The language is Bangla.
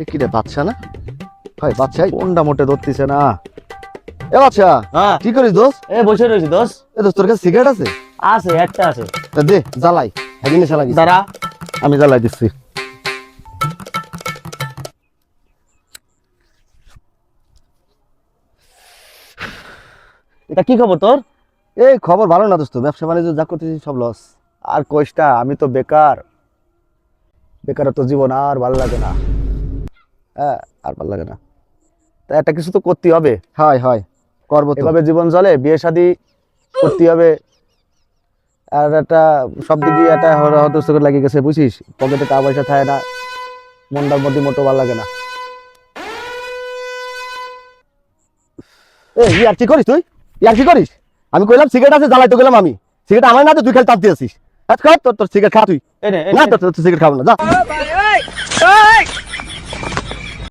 এ কি রে বাচ্চা না? হয় বাচ্চা কোনটা মোটে ধরতেছে না। এ বাচ্চা হ্যাঁ। কি করিস দোস্ত? এ বসে রয়েছি দোষ এ দোস্ত তোর কাছে সিগারেট আছে? আছে একটা আছে। তা দে জ্বালাই। নেশা লাগিস দাঁড়া। আমি জ্বালাই দিচ্ছি। এটা কি খবর তোর? এই খবর ভালো না দোস্ত ব্যবসা বাণিজ্য যা করতেছি সব লস আর কোষ্টা আমি তো বেকার। বেকারত্ব জীবন আর ভালো লাগে না। হ্যাঁ আর ভালো লাগে না। তা একটা কিছু তো করতে হবে। হয় হয় করব এভাবে জীবন চলে বিয়ে শাদি করতে হবে। আর একটা সব দিকে একটা লাগিয়ে গেছে বুঝিস? পকেটে টাকা পয়সা থাকে না মনটার মধ্যে মোটো ভালো লাগে না। এ ইয়ার কি করিস তুই? ইয়ার কি করিস? আমি কইলাম সিগারেট আছে জ্বালাই তো গেলাম আমি। সিগারেট আমার না তো তুই খেলে আজ খা তোর তোর সিগারেট খা তুই। না তোর তোর সিগারেট খাব না যা।